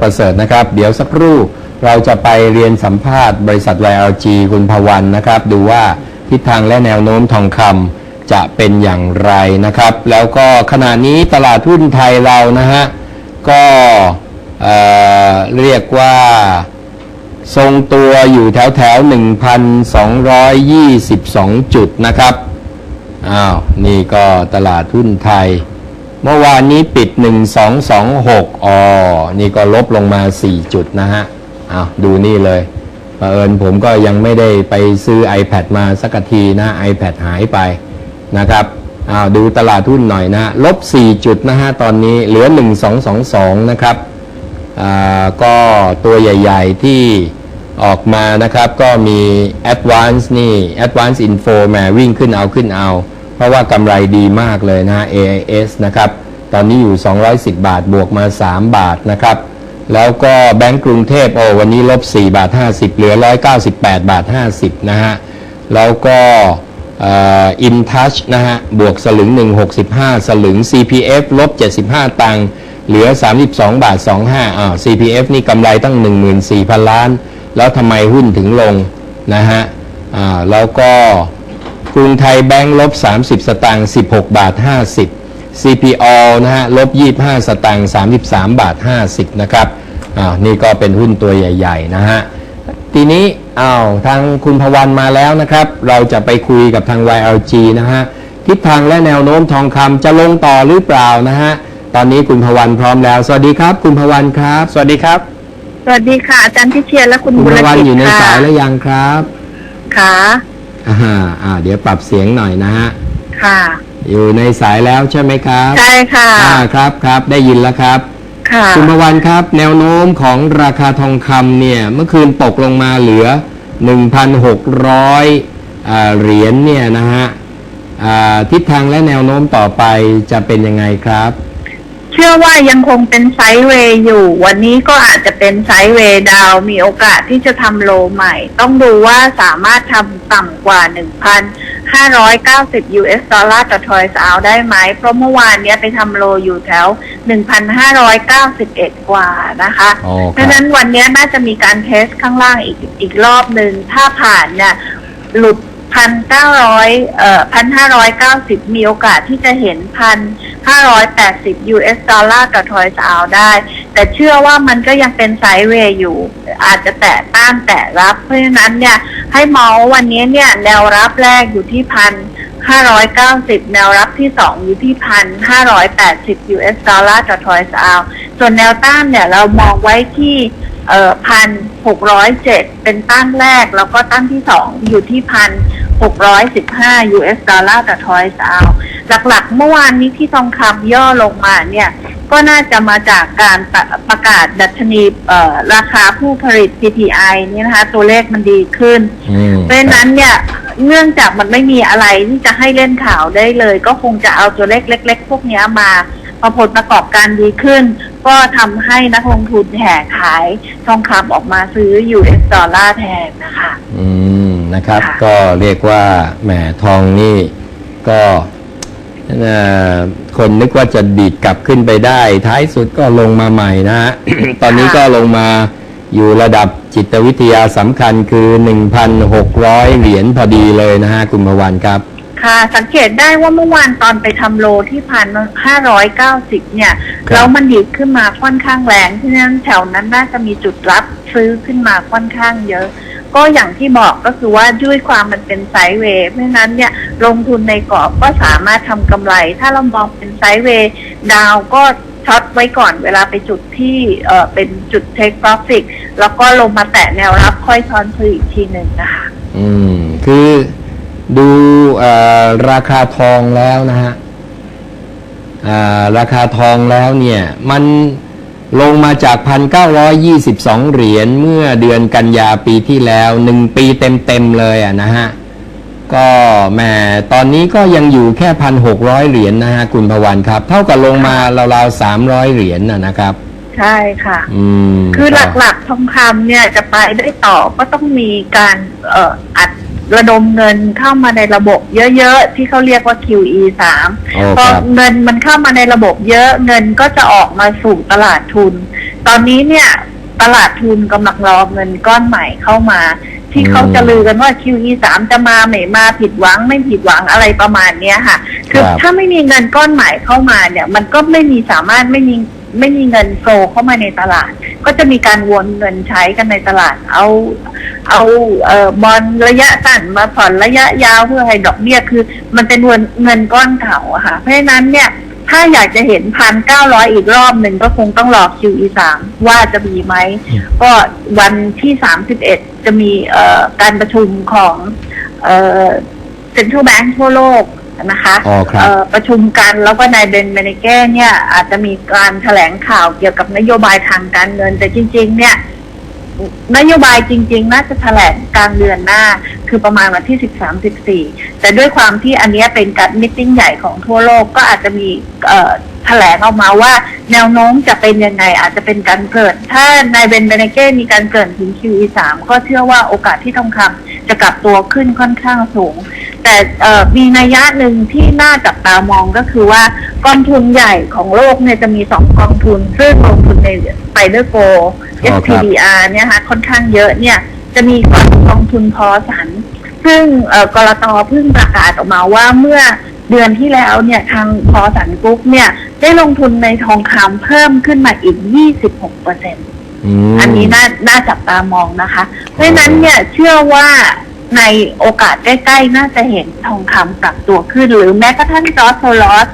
ประเสริฐนะครับ เดี๋ยวสักครู่เราจะไปเรียนสัมภาษณ์บริษัท YLG คุณพวันนะครับ ดูว่าทิศทางและแนวโน้มทองคำจะเป็นอย่างไรนะครับ แล้วก็ขณะนี้ตลาดหุ้นไทยเรานะฮะ ก็เเรียกว่าทรงตัวอยู่แถวแถว 1,222 จุดนะครับ อ้าว นี่ก็ตลาดหุ้นไทย เมื่อวานนี้ปิด 1226อ๋อนี่ก็ลบลงมา 4 จุดนะฮะอ้าวดูนี่เลยเอิญผมก็ยังไม่ได้ไปซื้อ iPad มาสักทีนะ iPad หายไปนะครับอ้าวดูตลาดหุ้นหน่อยนะ ลบ 4 จุดนะฮะ ตอนนี้เหลือ 1222 นะครับอ่าก็ตัวใหญ่ ๆ ที่ออกมานะครับ ก็มี Advance นี่ Advance Info แหมวิ่งขึ้นเอาขึ้นเอา เพราะว่ากำไรดีมากเลยนะฮะ AIS นะครับ ตอนนี้อยู่ 210 บาทบวกมา 3 บาทนะครับ แล้วก็แบงก์กรุงเทพโอ้วันนี้ลบ 4 บาท 50 เหลือ 198 บาท 50 นะฮะ แล้วก็อินทัชนะฮะ บวกสลึง 165 สลึง CPF ลบ 75 ตังค์เหลือ 32 บาท 25 อ่า CPF นี่กำไรตั้ง 14,000 ล้าน แล้วทำไมหุ้นถึงลงนะฮะ อ่า แล้วก็ กรุงไทยแบงก์ลบ 30 สตางค์16 บาท 50 CPO นะฮะลบ 25 สตางค์33 บาท 50 นะครับอ่านี่ก็เป็นหุ้นตัวใหญ่ๆนะฮะ ทีนี้อ้าวทางคุณพวันมาแล้วนะครับ เราจะไปคุยกับทาง YLG นะฮะ ทิศทางและแนวโน้มทองคำจะลงต่อหรือเปล่านะฮะ ตอนนี้คุณพวันพร้อมแล้ว สวัสดีครับ คุณพวันครับ สวัสดีครับ สวัสดีค่ะ อาจารย์พิเชียรและคุณคุณบุพรวันกิจอยู่ในค่ะสายแล้วยังครับ ค่ะ อ่าอ่า เดี๋ยวปรับเสียงหน่อยนะฮะ ค่ะ อยู่ในสายแล้วใช่ไหมครับใช่ค่ะ อ่าครับครับได้ยินแล้วครับ ค่ะ คุณพวันครับ แนวโน้มของราคาทองคำเนี่ย เมื่อคืนตกลงมาเหลือ 1,600อ่าเหรียญเนี่ยนะฮะอ่าทิศทางและแนวโน้มต่อไปจะเป็นยังไงครับ เชื่อว่ายังคงเป็นไซด์เวย์อยู่ วันนี้ก็อาจจะเป็นไซด์เวย์ดาวน์มีโอกาสที่จะทำโลใหม่ ต้องดูว่าสามารถทำต่ำกว่า 1,590 US ดอลลาร์ต่อทอยส์เอาได้ไหม เพราะเมื่อวานเนี้ยไปทำโลอยู่แถว 1,591 กว่านะคะอ๋อครับเพราะฉะนั้นวันเนี้ยน่าจะมีการเทสข้างล่างอีกอีกรอบหนึ่งถ้าผ่านเนี่ยหลุด พันเก้าร้อยเอ่อพันห้าร้อยเก้าสิบมีโอกาสที่จะเห็นพันห้าร้อยแปดสิบ US ดอลลาร์ต่อทอยส์อาได้ แต่เชื่อว่ามันก็ยังเป็นไซด์เวย์อยู่ อาจจะแตะต้านแตะรับ เพราะฉะนั้นเนี่ยให้มองวันนี้เนี่ยแนวรับแรกอยู่ที่พันห้าร้อยเก้าสิบแนวรับที่สองอยู่ที่พันห้าร้อยแปดสิบ US ดอลลาร์ต่อทอยส์อาส่วนแนวต้านเนี่ยเรามองไว้ที่เอ่อพันหกร้อยเจ็ดเป็นตั้งแรก แล้วก็ตั้งที่สองอยู่ที่พัน กร้อยสิบห้า US ดอลลาร์ต่อทอยส์เอาหลักๆ เมื่อวานนี้ที่ทองคำย่อลงมาเนี่ย ก็น่าจะมาจากการประประกาศดัชนีเอ่อราคาผู้ผลิต PPI เนี่ยนะคะ ตัวเลขมันดีขึ้นอืมเพราะฉะนั้นเนี่ยเนื่องจากมันไม่มีอะไรที่จะให้เล่นข่าวได้เลย ก็คงจะเอาตัวเลขเล็ก ๆ พวกเนี้ยมาพอผลประกอบการดีขึ้น ก็ทำให้นักลงทุนแห่ขายทองคำออกมาซื้อ US ดอลลาร์แทนนะคะ อืม นะครับ ค่ะ ก็เรียกว่าแหมทองนี่ก็เอ่อคนนึกว่าจะดีดกลับขึ้นไปได้ ท้ายสุดก็ลงมาใหม่นะฮะ ตอนนี้ก็ลงมาอยู่ระดับจิตวิทยาสำคัญคือ 1,600 เหรียญพอดีเลยนะฮะ คุณพวันครับ ค่ะ สังเกตได้ว่าเมื่อวานตอนไปทำโลที่พันห้าร้อยเก้าสิบเนี่ย ครับ แล้วมันดีดขึ้นมาค่อนข้างแรงเพราะฉะนั้นแถวนั้นน่าจะมีจุดรับซื้อขึ้นมาค่อนข้างเยอะ ก็อย่างที่บอกก็คือว่าด้วยความมันเป็นไซด์เวย์เพราะฉะนั้นเนี่ยลงทุนในกรอบก็สามารถทำกำไร ถ้าเรามองเป็นไซด์เวย์ดาวก็ช็อตไว้ก่อนเวลาไปจุดที่เออเป็นจุดเทค p ร o ฟิ t แล้วก็ลงมาแตะแนวรับค่อยช้อนซื้ออีกทีหนึ่งนะคะอืม คือดูอราคาทองแล้วนะฮะอ่าราคาทองแล้วเนี่ย มัน ลงมาจาก 1,922 เหรียญเมื่อเดือนกันยาปีที่แล้วหนึ่งปีเต็มๆเลยอะนะฮะ ก็แหมตอนนี้ก็ยังอยู่แค่ 1,600 เหรียญนะฮะ คุณพวันครับ เท่ากับลงมาราวๆ300 เหรียญนะนะครับ ใช่ค่ะ อืมคือหก็ลักๆทองคำเนี่ยจะไปได้ต่อก็ต้องมีการเอ่ออัด ระดมเงินเข้ามาในระบบเยอะๆ ที่เขาเรียกว่า QE สามโอ้พอครับเงินมันเข้ามาในระบบเยอะเงินก็จะออกมาสู่ตลาดทุน ตอนนี้เนี่ยตลาดทุนกำลังรอเงินก้อนใหม่เข้ามา ที่เขาจะลือกันว่า QE สามจะมาไม่มาผิดหวังไม่ผิดหวังอะไรประมาณเนี้ยค่ะคือครับถ้าไม่มีเงินก้อนใหม่เข้ามาเนี่ย มันก็ไม่มีสามารถไม่มีไม่มีเงินโฟลเข้ามาในตลาด ก็จะมีการวนเงินใช้กันในตลาด เอา เอาเอ่อบอลระยะสั้นมาผ่อนระยะยาวเพื่อให้ดอกเบี้ยคือ มันเป็นเงินเงินก้อนเก่าค่ะ เพราะฉะนั้นเนี่ย ถ้าอยากจะเห็นพันเก้าร้อยอีกรอบหนึ่งก็คงต้องรอ QE สามว่าจะมีไหม ก็วันที่สามสิบเอ็ดจะมีเอ่อการประชุมของเอ่อซ็นทรัลแบงก์ทั่วโลก นะคะอ๋อครับ เอ่อประชุมกันแล้วก็นายเบนเมเนเก้เนี่ย อาจจะมีการแถลงข่าวเกี่ยวกับนโยบายทางการเงิน แต่จริง ๆ เนี่ย นโยบายจริง ๆ น่าจะแถลงกลางเดือนหน้า คือประมาณวันที่13 14แต่ด้วยความที่อันเนี้ยเป็นการมิทติ้งใหญ่ของทั่วโลกก็อาจจะมีเอ่อแถลงออกมาว่า แนวโน้มจะเป็นยังไง อาจจะเป็นการเกิด ถ้านายเบนเบเนเก้มีการเกิดถึง QE 3 ก็เชื่อว่าโอกาสที่ทองคำจะกลับตัวขึ้นค่อนข้างสูง แต่เอ่อมีนัยยะหนึ่งที่น่าจับตามองก็คือว่ากองทุนใหญ่ของโลกเนี่ยจะมีสองกองทุน ซึ่งลงทุนใน Spider Go อ๋อครับ SPDR เนี่ยค่ะค่อนข้างเยอะเนี่ยจะมีกองกองทุนพอสัน ซึ่งเอ่อกรตเพิ่งประกาศออกมาว่าเมื่อเดือนที่แล้วเนี่ยทางพอสันกรุ๊ปเนี่ยได้ลงทุนในทองคำเพิ่มขึ้นมาอีก 26เปอร์เซ็นต์มอันนี้น่าน่าจับตามองนะคะ เพราะฉะนั้นเนี่ยเชื่อว่า ในโอกาสใกล้ๆ น่าจะเห็นทองคำปรับตัวขึ้น หรือแม้กระทั่งจอร์จโซลอส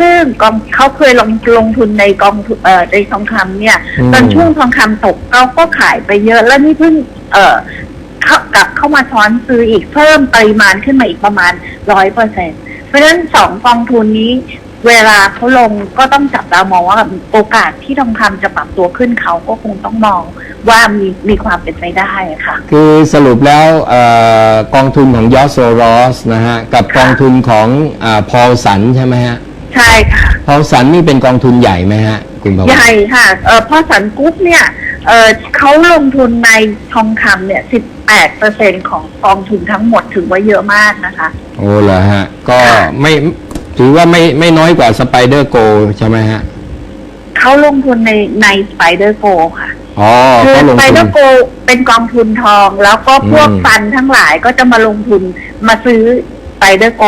ซึ่งกองเขาเคยลงลงทุนในกองทุนเอ่อในทองคำเนี่ย อืม ตอนช่วงทองคำตกเขาก็ขายไปเยอะแล้วนี่เพิ่งเอ่อเข้ากลับเข้ามาช้อนซื้ออีกเพิ่มปริมาณขึ้นมาอีกประมาณร้อยเปอร์เซ็นเพราะฉะนั้นสองกองทุนนี้ เวลาเขาลงก็ต้องจับ ตามองว่าโอกาสที่ทองคำจะปรับตัวขึ้นเขาก็คงต้องมองว่ามีมีความเป็นไปได้ค่ะ คือสรุปแล้วเออกองทุนของยอสโซรอสนะฮะ กับกองทุนของพอลสันใช่ไหมฮะ ใช่ค่ะ พอลสันนี่เป็นกองทุนใหญ่ไหมฮะ คุณพวันใหญ่ค่ะเออพ่อสันกรุ๊ปเนี่ยเออเขาลงทุนในทองคำเนี่ยสิบแปดเปอร์เซ็นของกองทุนทั้งหมดถือว่าเยอะมากนะคะ โอ้เหรอฮะ ก็ค่ะไม่ ถือว่าไม่ไม่น้อยกว่าสไปเดอร์โกใช่ไหมฮะเขาลงทุนในในสไปเดอร์โกค่ะอ๋อคือเขาลสงไปทุนเดอร์โกเป็นกองทุนทอง แล้วก็พวกอืมฟันทั้งหลายก็จะมาลงทุนมาซื้อสไปเดอร์โก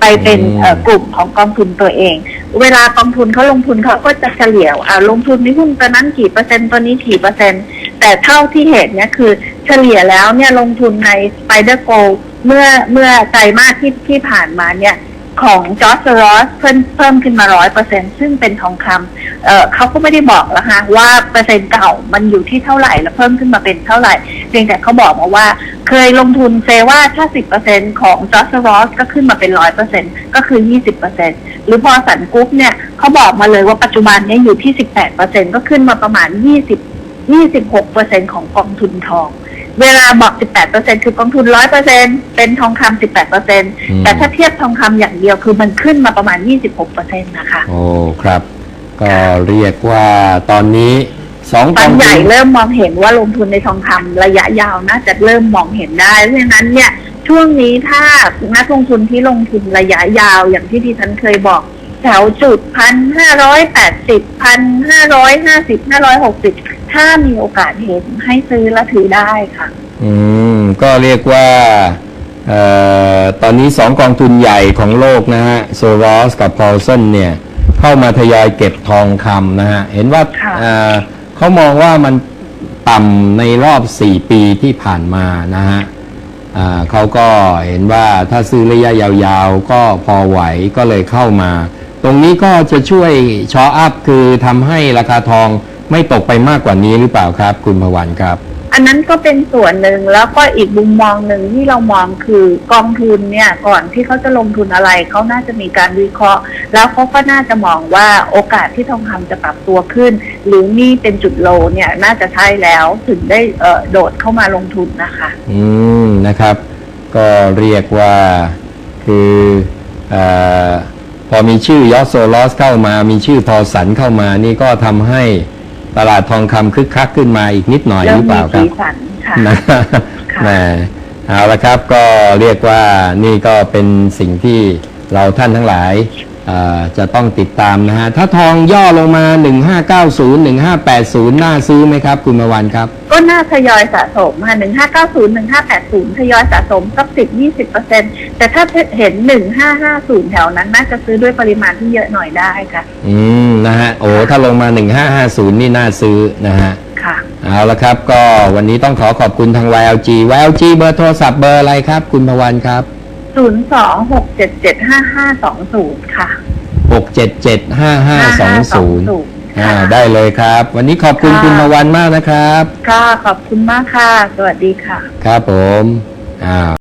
ไปเป็นอืมเอ่อกลุ่มของกองทุนตัวเอง เวลากองทุนเขาลงทุนเขาก็จะเฉลี่ยอ่าลงทุนในหุ้นตัวนั้นกี่เปอร์เซ็นต์ตัวนี้กี่เปอร์เซ็นต์แต่เท่าที่เห็นเนี่ยคือเฉลี่ยแล้วเนี่ยลงทุนในสไปเดอร์โกเมื่อเมื่อไตรมาสที่ที่ผ่านมาเนี่ย ของจอร์จรอสเพิ่มเพิ่มขึ้นมาร้อยเปอร์เซ็นซึ่งเป็นทองคำเอ่อเขาก็ไม่ได้บอกแล้วฮะว่าเปอร์เซ็นต์เก่ามันอยู่ที่เท่าไหร่แล้วเพิ่มขึ้นมาเป็นเท่าไหร่เพียงแต่เขาบอกมาว่า เคยลงทุนเซว่าถ้า10%ของจอร์จรอสก็ขึ้นมาเป็น100%ก็คือ20%หรือพอสันกรุ๊ปเนี่ยเขาบอกมาเลยว่าปัจจุบันเนี้อยู่ที่18%ก็ขึ้นมาประมาณ20 26%ของกองทุนทอง เวลาบอก18%คือกองทุน100%เป็นทองคำ18%แต่ถ้าเทียบทองคำอย่างเดียวคือมันขึ้นมาประมาณ26%นะคะ โอ้ ครับ ก็เรียกว่าตอนนี้สองกฟัอนงใหทุญ่นเริ่มมองเห็นว่าลงทุนในทองคำระยะยาวน่าจะเริ่มมองเห็นได้เพราะฉะนั้นเนี่ยช่วงนี้ถ้านักลงทุนที่ลงทุนระยะยาวอย่างที่ดิฉันเคยบอกแถวจุดพันห้าร้อยแปดสิบพันห้าร้อยห้าสิบห้าร้อยหกสิบ ถ้ามีโอกาสเห็นให้ซื้อและถือได้ค่ะ อืม ก็เรียกว่าเอ่อตอนนี้สองกองทุนใหญ่ของโลกนะฮะโซรอสกับพอลสันเนี่ย เข้ามาทยอยเก็บทองคำนะฮะ เห็นว่าค่ะเอ่อเขามองว่ามันต่ำในรอบ 4 ปีที่ผ่านมานะฮะอ่าเขาก็เห็นว่าถ้าซื้อระยะยาวๆ ก็พอไหวก็เลยเข้ามา ตรงนี้ก็จะช่วยชออัพคือทำให้ราคาทอง ไม่ตกไปมากกว่านี้หรือเปล่าครับ คุณพวันครับ อันนั้นก็เป็นส่วนหนึ่งแล้วก็อีกมุมมองหนึ่งที่เรามองคือกองทุนเนี่ยก่อนที่เขาจะลงทุนอะไรเขาน่าจะมีการวิเคราะห์ แล้วเขาก็น่าจะมองว่าโอกาสที่ทองคำจะปรับตัวขึ้น หรือนี่เป็นจุดโลเนี่ยน่าจะใช่แล้วถึงได้เอ่อโดดเข้ามาลงทุนนะคะ อืมนะครับ ก็เรียกว่าคือเออพอมีชื่อยอสโซลอสเข้ามา มีชื่อพอสันเข้ามานี่ก็ทำให้ ตลาดทองคำคึกคักขึ้นมาอีกนิดหน่อยหเริ่รืมอเปมีล่าคสีรับสันค่ะนะค่ะแหมเอาละครับก็เรียกว่านี่ก็เป็นสิ่งที่เราท่านทั้งหลายเอ่อ จะต้องติดตามนะฮะ ถ้าทองย่อลงมา 1590 1580 น่าซื้อไหมครับ คุณมาวันครับ ก็น่าทยอยสะสมค่ะหนึ่งห้าเก้าศูนย์หนึ่งห้าแปดศูนย์ทยอยสะสมสักสิบยี่สิบเปอร์เซ็นแต่ถ้าเห็นหนึ่งห้าห้าศูนย์แถวนั้น น่าจะซื้อด้วยปริมาณที่เยอะหน่อยได้ค่ะ อืม นะฮะ โอ้ ถ้าลงมา 1550 นี่น่าซื้อนะฮะ ค่ะ เอาละครับ ก็วันนี้ต้องขอขอบคุณทาง YLG YLG เบอร์โทรศัพท์เบอร์อะไรครับ คุณพวันครับ ศูนย์สองหกเจ็ดเจ็ดห้าห้าสองศูนย์ค่ะ6775520อ่าได้เลยครับ วันนี้ขอบคุณค่ะคุณพวันมากนะครับ ค่ะ ขอบคุณมากค่ะ สวัสดีค่ะ ครับผมอ้าว